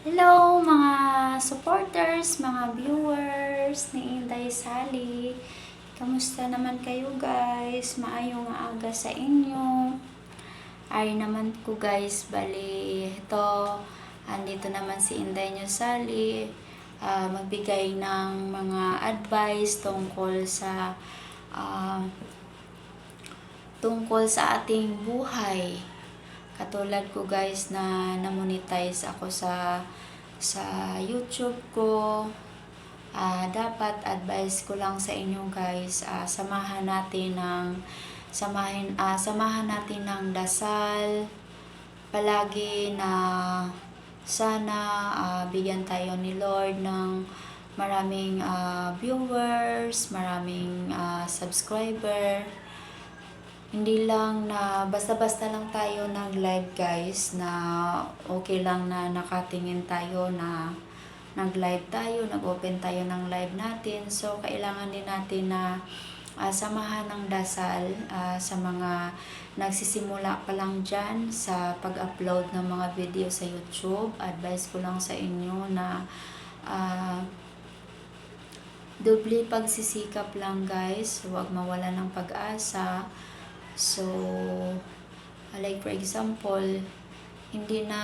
Hello mga supporters, mga viewers ni Inday Sally. Kamusta naman kayo guys? Maayong aga sa inyo. Ay naman ko guys, bali ito, andito naman si Inday nyo Sally. ah, magbigay ng mga advice tungkol sa ah, tungkol sa ating buhay. Katulad ko guys na namonetize ako sa sa YouTube ko. Ah, dapat advice ko lang sa inyo guys, ah, samahan natin ng samahin ah, samahan natin ng dasal palagi na sana ah, bigyan tayo ni Lord ng maraming ah, viewers, maraming ah, subscriber hindi lang na basta-basta lang tayo nag-live guys na okay lang na nakatingin tayo na nag-live tayo, nag-open tayo ng live natin. So, kailangan din natin na ah, samahan ng dasal ah, sa mga nagsisimula pa lang dyan sa pag-upload ng mga video sa YouTube. Advice ko lang sa inyo na ah, doble pagsisikap lang guys. Huwag mawala ng pag-asa. So, like for example, hindi na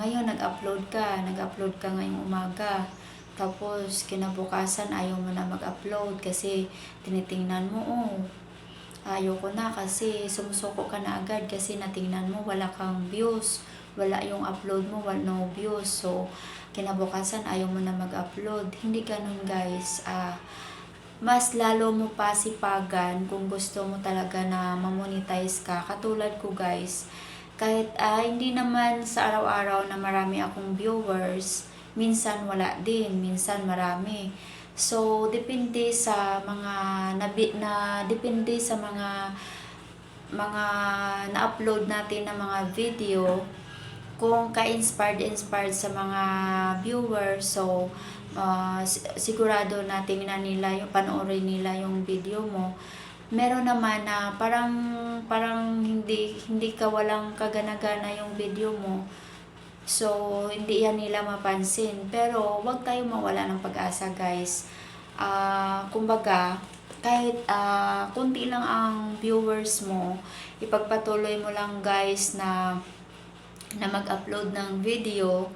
ngayon nag-upload ka, nag-upload ka ngayong umaga. Tapos, kinabukasan ayaw mo na mag-upload kasi tinitingnan mo, oh, ayaw ko na kasi sumusuko ka na agad kasi natingnan mo wala kang views. Wala yung upload mo, wala no views. So, kinabukasan ayaw mo na mag-upload. Hindi ganun guys. Ah, mas lalo mo pa sipagan kung gusto mo talaga na mamonetize ka. Katulad ko guys, kahit ah, hindi naman sa araw-araw na marami akong viewers, minsan wala din, minsan marami. So, depende sa mga nabi, na depende sa mga mga na-upload natin na mga video kung ka-inspired inspired sa mga viewers so si- sigurado na tingnan nila yung panoorin nila yung video mo. Meron naman na parang parang hindi hindi ka walang kagana-gana yung video mo. So hindi yan nila mapansin. Pero wag tayo mawala ng pag-asa guys. Ah kumbaga kahit ah, kunti lang ang viewers mo ipagpatuloy mo lang guys na na mag-upload ng video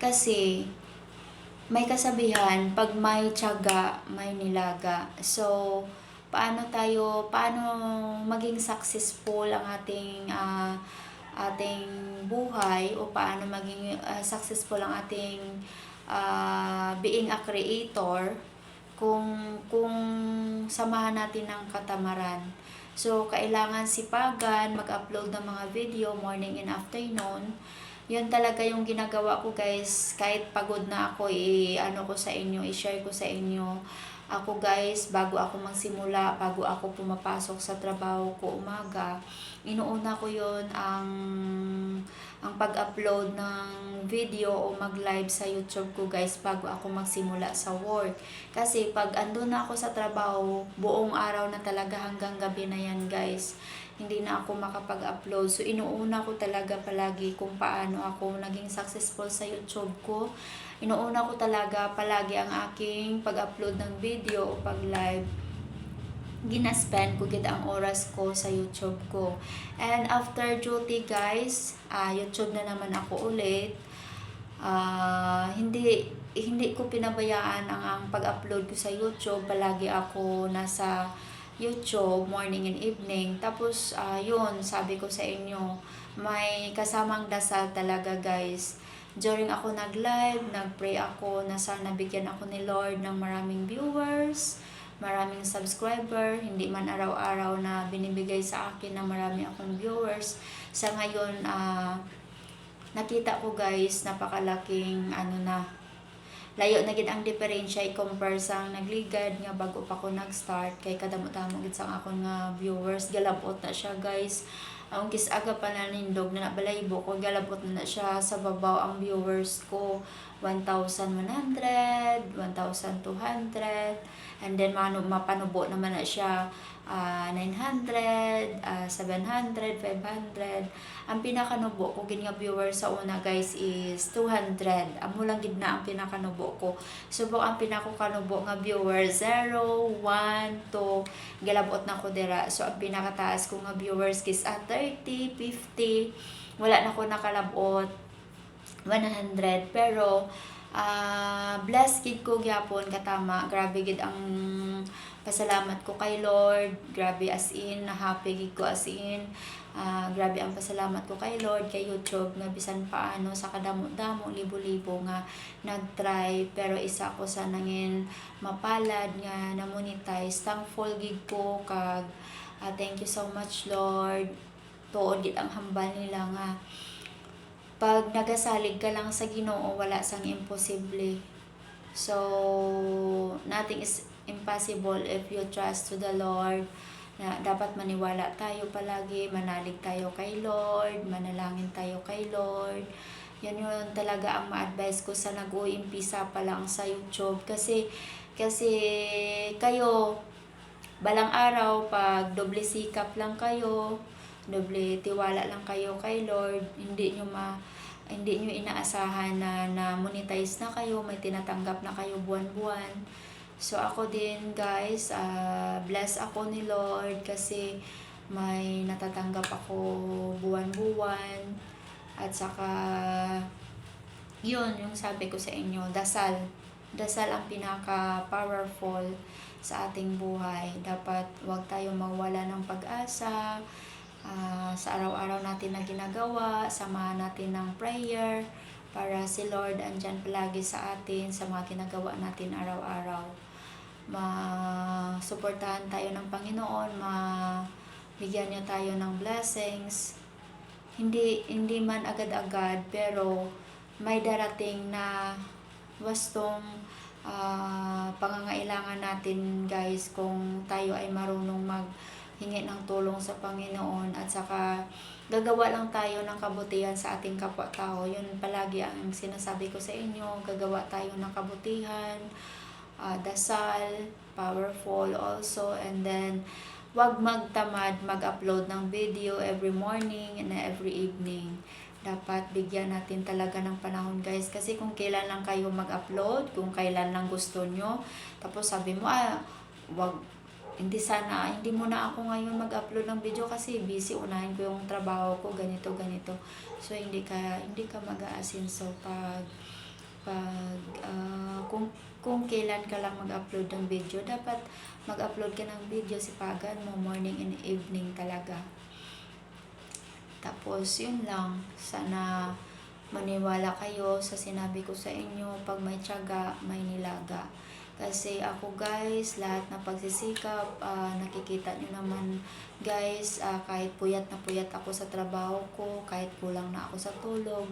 kasi may kasabihan, pag may tiyaga, may nilaga. So, paano tayo, paano maging successful ang ating ah, ating buhay o paano maging ah, successful ang ating ah, being a creator kung kung samahan natin ng katamaran. So, kailangan sipagan, mag-upload ng mga video morning and afternoon. Yun talaga yung ginagawa ko guys. Kahit pagod na ako, i-ano ko sa inyo, i-share ko sa inyo. Ako guys, bago ako magsimula, bago ako pumapasok sa trabaho ko umaga, inuuna ko yon ang ang pag-upload ng video o mag-live sa YouTube ko guys bago ako magsimula sa work. Kasi pag andun na ako sa trabaho, buong araw na talaga hanggang gabi na yan guys. Hindi na ako makapag-upload. So inuuna ko talaga palagi kung paano ako naging successful sa YouTube ko. Inuuna ko talaga palagi ang aking pag-upload ng video o pag-live ginaspend ko gid ang oras ko sa YouTube ko. And after duty guys, ah YouTube na naman ako ulit. Ah, hindi hindi ko pinabayaan ang, ang pag-upload ko sa YouTube. Palagi ako nasa YouTube morning and evening. Tapos ah yun, sabi ko sa inyo, may kasamang dasal talaga guys. During ako nag-live, nag-pray ako na sana bigyan ako ni Lord ng maraming viewers maraming subscriber, hindi man araw-araw na binibigay sa akin na marami akong viewers. Sa ngayon, ah nakita ko guys, napakalaking ano na, layo na gid ang diferensya i-compare sa nagligad nga bago pa ko nag-start. Kay kadamo-damo gid sa akong nga viewers galabot na siya guys ang kisaga pa na nindog na nabalaybo ko galabot na na siya sa babaw ang viewers ko. 1,100 1,200 and then mano mapanubo naman na siya ah, 900, ah, 700, 500. Ang pinakanubo ko gid nga viewers sa una guys is 200. Amo lang gid na ang pinakanubo ko. Subok ang pinakanubo nga viewers 0, 1, 2. Gilabot na ko dira. So ang pinakataas ko nga viewers is ah, 30, 50. Wala na ko nakalabot 100 pero ah blessed gid ko gyapon katama. Grabe gid ang pasalamat ko kay Lord. Grabe as in na happy gid ko as in. Ah, grabe ang pasalamat ko kay Lord kay YouTube nga bisan paano sa kadamo-damo libo-libo nga nag-try. Pero isa ko sa nangin mapalad nga na monetize thankful gid ko kag ah, thank you so much Lord. Tuod gid ang hambal nila nga pag nagasalig ka lang sa Ginoo wala sang imposible so nothing is impossible if you trust to the Lord na dapat maniwala tayo palagi, manalig tayo kay Lord, manalangin tayo kay Lord. Yan yun talaga ang ma-advise ko sa nag-uumpisa pa lang sa YouTube. Kasi, kasi kayo, balang araw, pag doble sikap lang kayo, doble tiwala lang kayo kay Lord, hindi nyo ma hindi nyo inaasahan na, na monetize na kayo, may tinatanggap na kayo buwan-buwan. So ako din guys, uh, bless ako ni Lord kasi may natatanggap ako buwan-buwan at saka yun yung sabi ko sa inyo, dasal. Dasal ang pinaka-powerful sa ating buhay. Dapat wag tayo mawala ng pag-asa uh, sa araw-araw natin na ginagawa, samahan natin ng prayer para si Lord andyan palagi sa atin sa mga ginagawa natin araw-araw ma-suportahan tayo ng Panginoon, ma-bigyan niya tayo ng blessings. Hindi hindi man agad-agad pero may darating na wastong uh, pangangailangan natin guys kung tayo ay marunong maghingi ng tulong sa Panginoon at saka gagawa lang tayo ng kabutihan sa ating kapwa-tao. Yun palagi ang sinasabi ko sa inyo, gagawa tayo ng kabutihan, uh, dasal, powerful also, and then wag magtamad mag-upload ng video every morning and every evening. Dapat bigyan natin talaga ng panahon guys. Kasi kung kailan lang kayo mag-upload, kung kailan lang gusto nyo, tapos sabi mo, ah, wag, hindi sana, hindi mo na ako ngayon mag-upload ng video kasi busy, unahin ko yung trabaho ko, ganito, ganito. So, hindi ka, hindi ka mag-aasin. So, pag, pag, uh, kung kung kailan ka lang mag-upload ng video, dapat mag-upload ka ng video sipagan mo morning and evening talaga. Tapos, yun lang. Sana maniwala kayo sa sinabi ko sa inyo. Pag may tiyaga, may nilaga. Kasi ako guys, lahat na pagsisikap, uh, nakikita nyo naman guys, uh, kahit puyat na puyat ako sa trabaho ko, kahit kulang na ako sa tulog,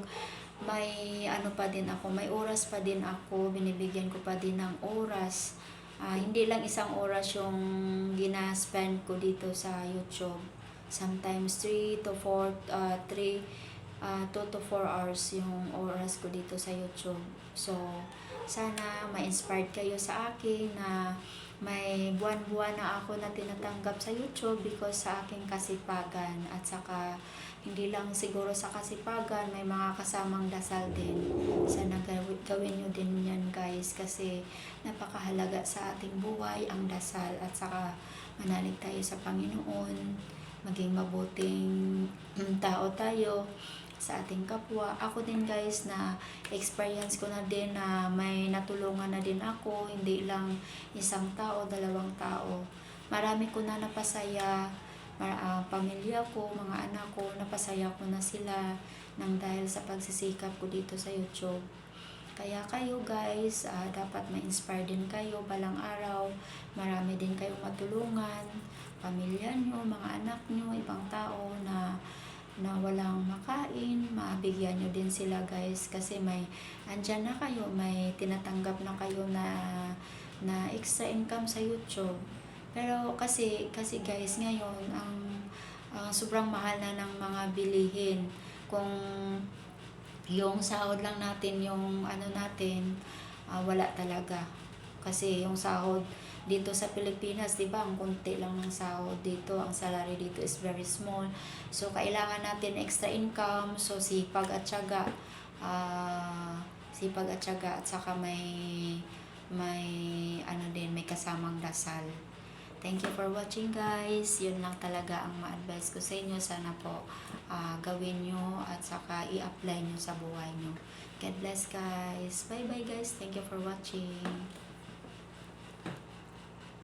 may ano pa din ako, may oras pa din ako, binibigyan ko pa din ng oras. Uh, hindi lang isang oras yung gina-spend ko dito sa YouTube. Sometimes 3 to 4, uh, 3, uh, 2 to 4 hours yung oras ko dito sa YouTube. So, sana ma-inspired kayo sa akin na may buwan-buwan na ako na tinatanggap sa YouTube because sa aking kasipagan at saka hindi lang siguro sa kasipagan, may mga kasamang dasal din. Sana gawin nyo din yan guys kasi napakahalaga sa ating buhay ang dasal at saka manalig tayo sa Panginoon, maging mabuting tao tayo sa ating kapwa. Ako din guys na experience ko na din na may natulungan na din ako, hindi lang isang tao, dalawang tao. Marami ko na napasaya uh, pamilya ko, mga anak ko, napasaya ko na sila nang dahil sa pagsisikap ko dito sa YouTube. Kaya kayo guys, uh, dapat ma-inspire din kayo balang araw. Marami din kayong matulungan, pamilya nyo, mga anak nyo, ibang tao na na walang makain, mabigyan nyo din sila guys kasi may andyan na kayo, may tinatanggap na kayo na na extra income sa YouTube pero kasi, kasi guys, ngayon, ang uh, sobrang mahal na ng mga bilihin. Kung yung sahod lang natin, yung ano natin, uh, wala talaga. Kasi yung sahod dito sa Pilipinas, di ba, ang konti lang ng sahod dito, ang salary dito is very small. So, kailangan natin extra income, so sipag at syaga, ah, sipag at syaga, at saka may, may, ano din, may kasamang dasal. Thank you for watching guys. Yun lang talaga ang ma-advise ko sa inyo. Sana po ah, gawin nyo at saka i-apply nyo sa buhay nyo. God bless guys. Bye bye guys. Thank you for watching.